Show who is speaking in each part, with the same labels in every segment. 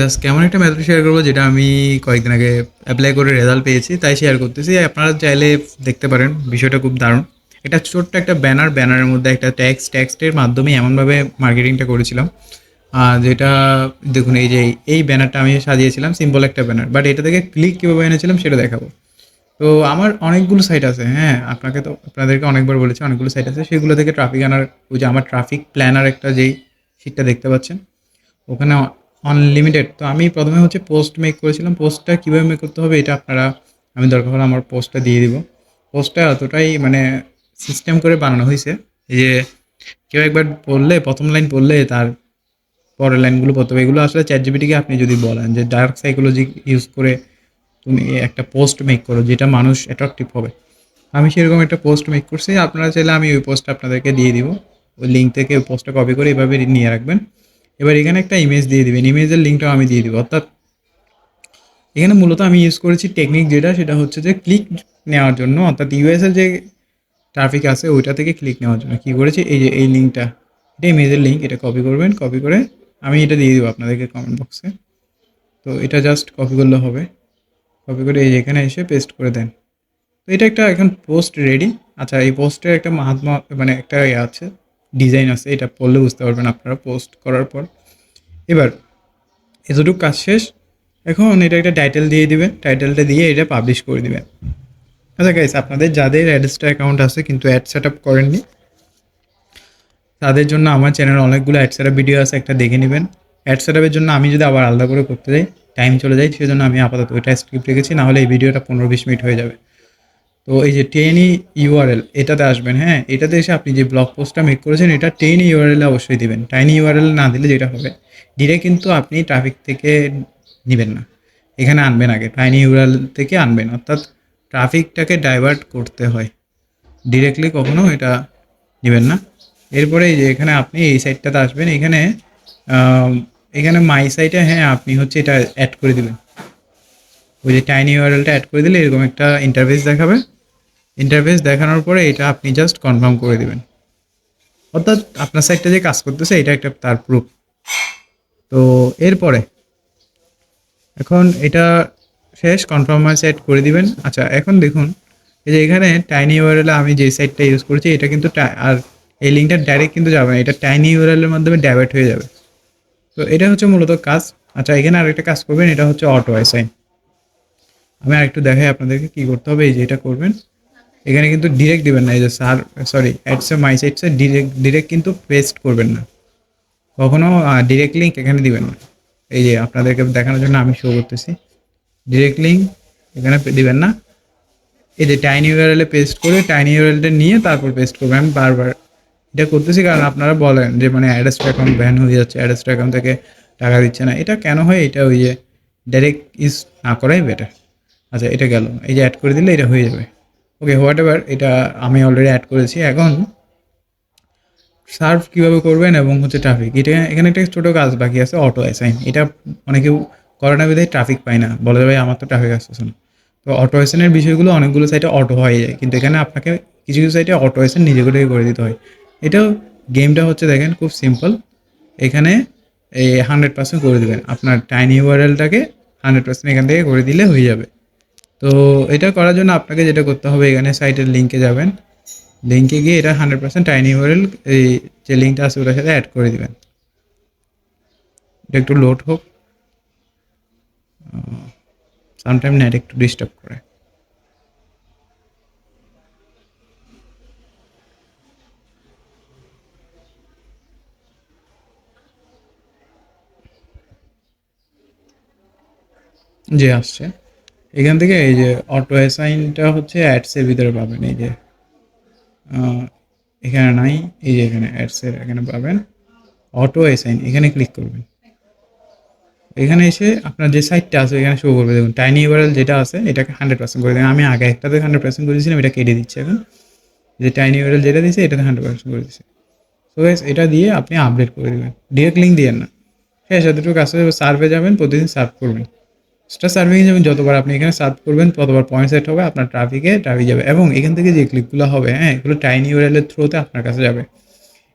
Speaker 1: Just কেমন একটা method share করব যেটা আমি কয়েকদিন আগে অ্যাপ্লাই করে রেজাল্ট পেয়েছি, তাই শেয়ার করতেছি। আপনারা চাইলে দেখতে পারেন, বিষয়টা খুব দারুণ। এটা ছোট্ট একটা ব্যানার ব্যানারের মধ্যে একটা ট্যাক্স ট্যাক্সটের মাধ্যমে এমনভাবে মার্কেটিংটা করেছিলাম। যেটা দেখুন, এই যে এই ব্যানারটা আমি সাজিয়েছিলাম সিম্পল একটা ব্যানার বাট এটা থেকে ক্লিক কীভাবে এনেছিলাম সেটা দেখাবো। তো আমার অনেকগুলো সাইট আছে হ্যাঁ আপনাকে তো, আপনাদেরকে অনেকবার বলেছি, অনেকগুলো সাইট আছে। সেগুলো থেকে ট্রাফিক আনার, ওই যে আমার ট্রাফিক প্ল্যানার একটা যেই শিটটা দেখতে পাচ্ছেন, ওখানে আনলিমিটেড তো আমি প্রথমে হচ্ছে পোস্ট মেক করেছিলাম। পোস্টটা কীভাবে মেক করতে হবে এটা আপনারা, আমি দরকার হলে আমার পোস্টটা দিয়ে দিব। পোস্টটা এতটাই মানে সিস্টেম করে বানানো হয়েছে যে কেউ একবার পড়লে, প্রথম লাইন পড়লে, তার পরের লাইনগুলো পড়তে হবে। এগুলো আসলে চ্যাট জিপিটিকে আপনি যদি বলেন যে ডার্ক সাইকোলজি ইউজ করে তুমি একটা পোস্ট মেক করো, যেটা মানুষ অ্যাট্রাকটিভ হবে। আমি সেরকম একটা পোস্ট মেক করছি। আপনারা চাইলে আমি ওই পোস্টটা আপনাদেরকে দিয়ে দিব। ওই লিঙ্ক থেকে ওই পোস্টটা কপি করে এভাবে নিয়ে রাখবেন। এবার এখানে একটা ইমেজ দিয়ে দিবেন। ইমেজের লিঙ্কটাও আমি দিয়ে দেবো। অর্থাৎ এখানে মূলত আমি ইউজ করেছি টেকনিক যেটা, সেটা হচ্ছে যে ক্লিক নেওয়ার জন্য। অর্থাৎ ইউএসের যে ট্রাফিক আছে, ওইটা থেকে ক্লিক নেওয়ার জন্য। কী করেছি? এই যে, এই লিঙ্কটা এটা ইমেজের লিঙ্ক এটা কপি করবেন। কপি করে আমি এটা দিয়ে দেবো আপনাদেরকে কমেন্ট বক্সে তো এটা জাস্ট কপি করলে হবে। কপি করে এই এখানে এসে পেস্ট করে দেন। তো এটা একটা এখন পোস্ট রেডি আচ্ছা এই পোস্টের একটা মাহাত্মা মানে একটা ইয়ে আছে। ডিজাইন আছে, এটা পড়লে বুঝতে পারবেন আপনারা পোস্ট করার পর। এবার, এতটুকু কাজ শেষ। এখন এটা একটা টাইটেল দিয়ে দিবেন টাইটেলটা দিয়ে এটা পাবলিশ করে দিবেন। আচ্ছা গাইস আপনাদের যাদের অ্যাডস্টার অ্যাকাউন্ট আছে কিন্তু অ্যাড সেট আপ করেননি, তাদের জন্য আমার চ্যানেলে অনেকগুলো অ্যাড সেট আপ ভিডিও আছে, একটা দেখে নেবেন। অ্যাড সেট আপের জন্য আমি যদি আবার আলাদা করে করতে যাই টাইম চলে যায়, সেজন্য আমি আপাতত ওইটা স্ক্রিপ্ট রেখেছি না হলে এই ভিডিওটা পনেরো বিশ মিনিট হয়ে যাবে। তো এই যে টেনি ইউআরএল এটাতে আসবেন হ্যাঁ? এটাতে এসে আপনি যে ব্লগ পোস্টটা মেক করেছেন, এটা টেনি ইউআরএল অবশ্যই দিবেন। টাইনি ইউআরএল না দিলে যেটা হবে? ডিরেক্ট কিন্তু আপনি ট্রাফিক থেকে নেবেন না। এখানে আনবেন আগে। টাইনি ইউআরএল থেকে আনবেন। অর্থাৎ ট্রাফিকটাকে ডাইভার্ট করতে হয়। ডিরেক্টলি কখনো এটা নেবেন না। এরপরে যে এখানে আপনি এই সাইডটাতে আসবেন। এখানে এখানে মাই সাইটে হ্যাঁ আপনি হচ্ছে এটা অ্যাড করে দেবেন। ওই যে টাইনি ইউআরএলটা অ্যাড করে দিলে এরকম একটা ইন্টারফেস দেখাবে। ইন্টারফেস দেখানোর পরে এটা আপনি জাস্ট কনফার্ম করে দেবেন। অর্থাৎ আপনার সাইটটা যে কাজ করতেছে, এটা একটা তার প্রুফ তো এরপরে, এখন এটা শেষ কনফার্ম সাইট করে দিবেন। আচ্ছা এখন দেখুন, এই যে এখানে টাইনি ইউআরএল আমি যে সাইটটা ইউজ করছি, এটা কিন্তু আর এই লিঙ্কটা ডাইরেক্ট কিন্তু যাবে না, এটা টাইনি ইউআরএলের মাধ্যমে ডাইভার্ট হয়ে যাবে। তো এটা হচ্ছে মূলত কাজ। আচ্ছা এখানে আরেকটা কাজ করবেন, এটা হচ্ছে অটো অ্যাসাইন আমি আরেকটু দেখাই আপনাদেরকে কি করতে হবে, এই যে এটা করবেন। এখানে কিন্তু ডিরেক্ট দিবেন না, এই যে sir sorry AdSense my sites direct direct কিন্তু পেস্ট করবেন না। কখনো ডিরেক্ট লিঙ্ক এখানে দিবেন না। এই যে আপনাদেরকে দেখানোর জন্য আমি শো করতেছি। ডিরেক্ট লিঙ্ক এখানে দিবেন না। এই যে টাইনি ইউআরএলে পেস্ট করে টাইনি ইউআরএলটা নিয়ে তারপর পেস্ট করবেন আমি বারবার। এটা করতেছি কারণ আপনারা বলেন যে মানে অ্যাড্রেসটা অ্যাকাউন্ট ব্যান হয়ে যাচ্ছে অ্যাড্রেসটা অ্যাকাউন্ট থেকে টাকা দিচ্ছে না। এটা কেন হয়? এটা ওই যে ডাইরেক্ট ইউজ না করাই বেটার আচ্ছা এটা গেল। এই যে অ্যাড করে দিলে এটা হয়ে যাবে। ওকে হোয়াট এভার এটা আমি অলরেডি অ্যাড করেছি। এখন সার্ভ কীভাবে করবেন এবং হচ্ছে ট্রাফিক এটা এখানে একটা ছোটো কাজ বাকি আছে অটো অ্যাসাইন এটা অনেকেও করে না বিধায় ট্রাফিক পায় না। বলে ভাই, আমার তো ট্রাফিক আসতেছে না। তো অটো অ্যাসাইনের বিষয়গুলো অনেকগুলো সাইটে অটো হয়ে। যায় কিন্তু এখানে আপনাকে কিছু কিছু সাইটে অটো অ্যাসাইন নিজে করে করে দিতে হয়। এটাও গেমটা হচ্ছে দেখেন, খুব সিম্পল এখানে এই হান্ড্রেড পার্সেন্ট করে দেবেন। আপনার টাইনি ইউআরএলটাকে হান্ড্রেড পার্সেন্ট এখান থেকে করে দিলে হয়ে যাবে। তো এটা করার জন্য আপনাকে যেটা করতে হবে, এখানে সাইটের লিঙ্কে যাবেন। লিঙ্কে গিয়ে এটা হান্ড্রেড পার্সেন্ট টাইনি ইউআরএল এই যে লিঙ্কটা আছে ওটার সাথে অ্যাড করে দিবেন। এটা একটু লোড হোক। সামটাইম নেট একটু ডিস্টার্ব করে। যে আসছে। এখান থেকে এই যে অটো অ্যাসাইনটা হচ্ছে অ্যাডসের ভিতরে পাবেন এই যে এখানে নাই এই যে এখানে অ্যাডসের এখানে পাবেন অটো অ্যাসাইন এখানে ক্লিক করবেন। এখানে এসে আপনার যে সাইটটা আছে এখানে শো করবে। দেখুন টাইনি ইউআরএল যেটা আছে এটাকে হান্ড্রেড পার্সেন্ট করে দেবেন আমি আগে একটাতে হান্ড্রেড পার্সেন্ট করে দিয়েছিলাম এটা কেটে দিচ্ছি এখন। যে টাইনি ইউআরএল যেটা দিয়েছে এটাতে হান্ড্রেড পার্সেন্ট করে দিচ্ছে। তো guys, এটা দিয়ে আপনি আপডেট করে দেবেন। ডিরেক্ট লিঙ্ক দিয়েন না। হ্যাঁ যতটুকু কাছে সার্ভে যাবেন প্রতিদিন সার্ভ করবেন। সেটা সার্ভিং যাবেন, যতবার আপনি এখানে সার্ভ করবেন, ততবার পয়েন্ট সেট হবে, আপনার ট্রাফিকে ট্রাফিক যাবে। এবং এখান থেকে যে ক্লিকগুলো হবে হ্যাঁ এগুলো টাইনি ইউআরএলের থ্রুতে আপনার কাছে যাবে।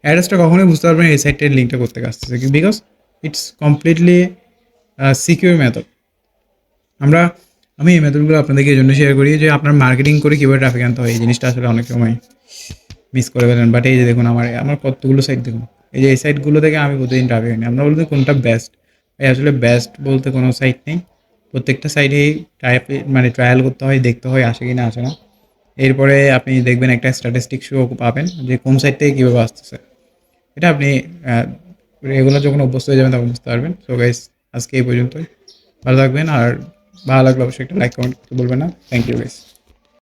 Speaker 1: অ্যাড্রেসটা কখনোই বুঝতে পারবেন এই সাইটের লিঙ্কটা করতে আসতেছে because it's completely secure method আমরা, আমি এই মেথডগুলো আপনাদেরকে এই জন্য শেয়ার করি যে আপনার মার্কেটিং করে কীভাবে ট্রাফিক আনতে হয়, এই জিনিসটা আসলে অনেক সময় মিস করে ফেলেন। বাট এই যে দেখুন, আমার আমার কতগুলো সাইট দেখুন। এই যে এই সাইটগুলো থেকে আমি প্রতিদিন ট্রাফিক আনি। আমরা বলতে কোনটা বেস্ট আসলে বেস্ট বলতে কোনো সাইট নেই। প্রত্যেকটা সাইডেই ট্রাই মানে ট্রায়াল করতে হয়, দেখতে হয়, আসে কি না আসে না। এরপরে আপনি দেখবেন একটা স্ট্যাটিস্টিক শো পাবেন যে কোন সাইড থেকে কীভাবে আসতেছে। এটা আপনি রেগুলার যখন অভ্যস্ত হয়ে যাবেন তখন বুঝতে পারবেন। সো গাইস আজকে এই পর্যন্তই। ভালো থাকবেন আর ভালো লাগলে অবশ্যই একটা লাইক কমেন্ট বলবেন না। Thank you guys